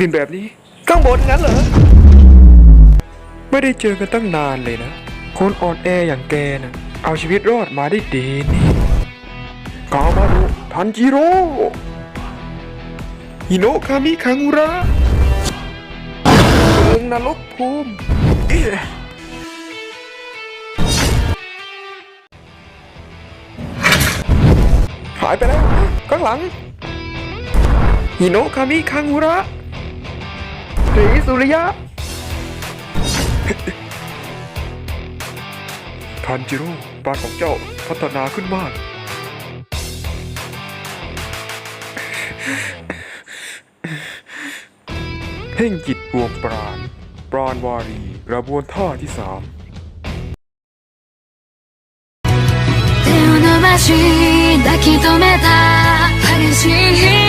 ลิ่นแบบนี้ ข้างบนงั้นเหรอ ไม่ได้เจอกันตั้งนานเลยนะ คนอ่อนแออย่างแกน่ะ เอาชีวิตรอดมาได้ดีนี่กามารุทันจิโร่ฮิโนะคามิคังุระเมืองนรกภูมิหายไปแล้ว ข้างหลังฮิโนะคามิคังุระ หรีสุริยะ ทันจิโร่บ้านของเจ้าพัฒนาขึ้นมาก เพ่งจิตรวมปราณ ปราณวารีกระบวนท่าที่สาม 手を伸ばし抱き留めた激しい